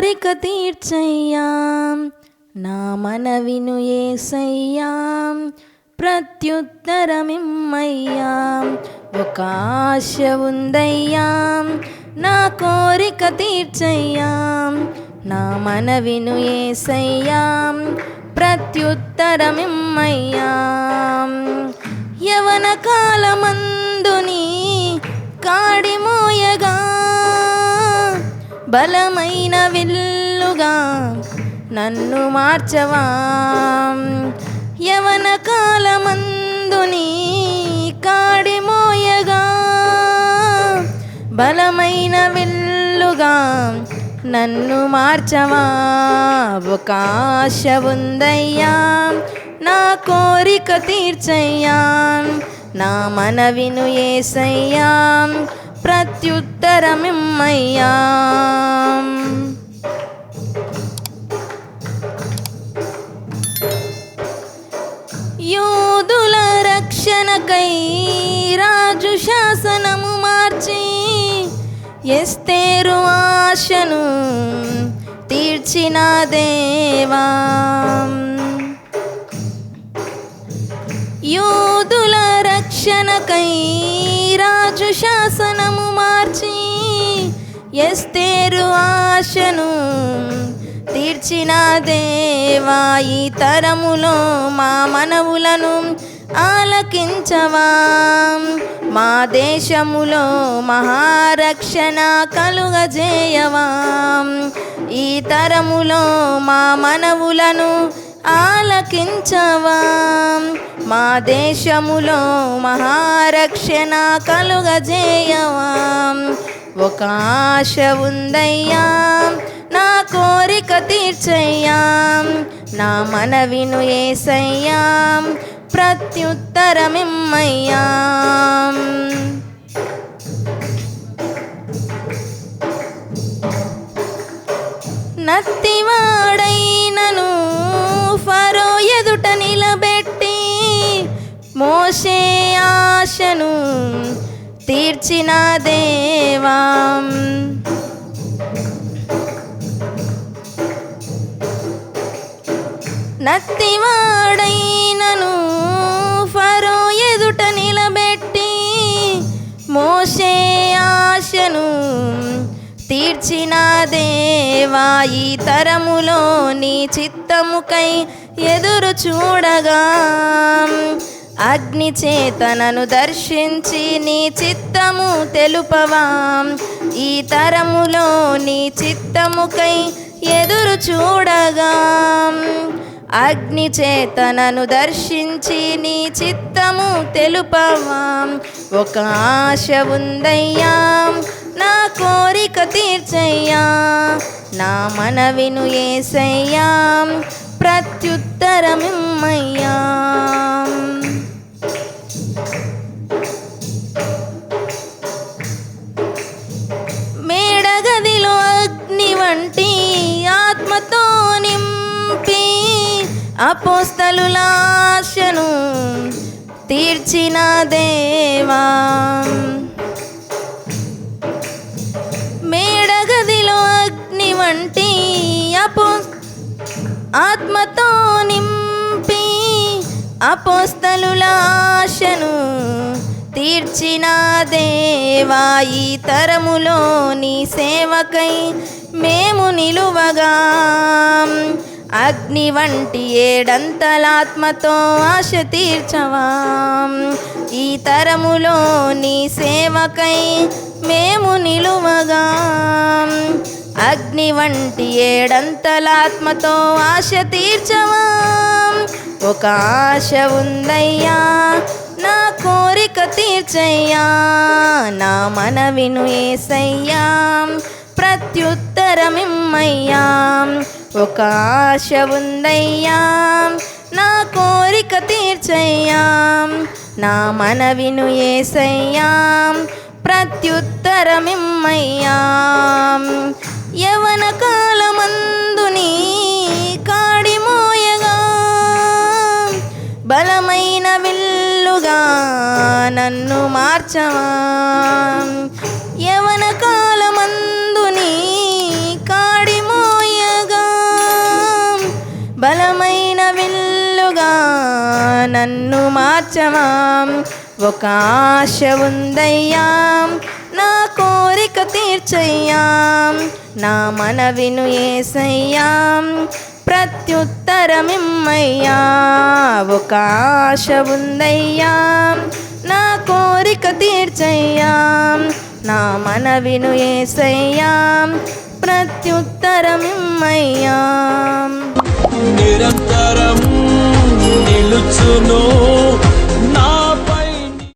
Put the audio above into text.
కోరిక తీర్చయ్యా. నా మనవిను ఏసయ్యా. ప్రత్యుత్తరమిమ్మయ్యా. ఒక ఆశ ఉందయ్యా. నా కోరిక తీర్చయ్యా. నా మనవిను ఏసయ్యా. ప్రత్యుత్తరమిమ్మయ్యా. యవన కాలమందుని కాడిమోయగా బలమైన విల్లుగా నన్ను మార్చవా? యవన కాలమందుని కాడిమోయగా బలమైన విల్లుగా నన్ను మార్చవా? ఒక ఆశ ఉందయ్యా నా కోరిక తీర్చయ్యా. నా మనవిను ఏసయ్యాం ప్రత్యుత్తరమిమ్మయ్యా. యూదుల రక్షణకై రాజు శాసనము మార్చి ఎస్తేరు ఆశను తీర్చిన దేవా. రక్షణకై రాజు శాసనము మార్చి ఎస్తేరు ఆశను తీర్చిన దేవా ఈ తరములో మా మనవులను ఆలకించవా. మా దేశములో మహారక్షణ కలుగజేయవా. ఈ తరములో మా మనవులను ఆలకించవా. మా దేశములో మహారక్షణ కలుగజేయవా? ఒక ఆశ ఉందయ్యా నా కోరిక తీర్చయ్యా నా మనవిను ఏసయ్యా ప్రత్యుత్తరమిమ్మయ్యా. నత్తివాడైనను మోసే ఆశను తీర్చిన దేవా. నత్తివాడైనను ఫరో ఎదుట నిలబెట్టి మోసే ఆశను తీర్చిన దేవా. ఈ తరములో నీ చిత్తముకై ఎదురు చూడగా అగ్ని చేతనను దర్శించి నీ చిత్తము తెలుపవా? ఈ తరములో నీ చిత్తముకై ఎదురు చూడగా. అగ్ని చేతనను దర్శించి నీ చిత్తము తెలుపవా? ఒక ఆశ ఉందయ్యా నా కోరిక తీర్చయ్యా. నా మనవిను ఏసయ్యా ప్రత్యుత్తరమిమ్మయ్యా. అపోస్తలులాశను తీర్చిన దేవా. మేడగదిలో అగ్ని వంటి అపో ఆత్మతో నింపి అపోస్తలులాశను తీర్చిన దేవా. ఈ తరములో నీ సేవకై మేము నిలువగా అగ్ని వంటి ఏడంతలాత్మతో ఆశ తీర్చవా. ఈ తరములో నీ సేవకై మేము నిలువగా. అగ్ని వంటి ఏడంతలాత్మతో ఆశ తీర్చవా. ఒక ఆశ ఉందయ్యా నా కోరిక తీర్చయ్యా నా మనవిను ఏసయ్యా. ప్రత్యుత్తరమిమ్మయ్యా. ఒక ఆశ ఉందయ్యా నా కోరిక తీర్చయ్యా. నా మనవిను ఏసయ్యా ప్రత్యుత్తరమిమ్మయ్యా. యవన కాలమందుని కాడిమోయగా బలమైన విల్లుగా నన్ను మార్చవా? నన్ను మార్చవా. ఒక ఆశ ఉందయ్యాం. నా కోరిక తీర్చయ్యాం. నా మనవిను ఏసయ్యాం. ప్రత్యుత్తరమిమ్మయ్యా. ఒక ఆశ ఉందయ్యా. నా కోరిక తీర్చయ్యా. నా మనవిను ఏసయ్యా. ప్రత్యుత్తరమిమ్మయ్యా. నిరంతరం నిలుచును.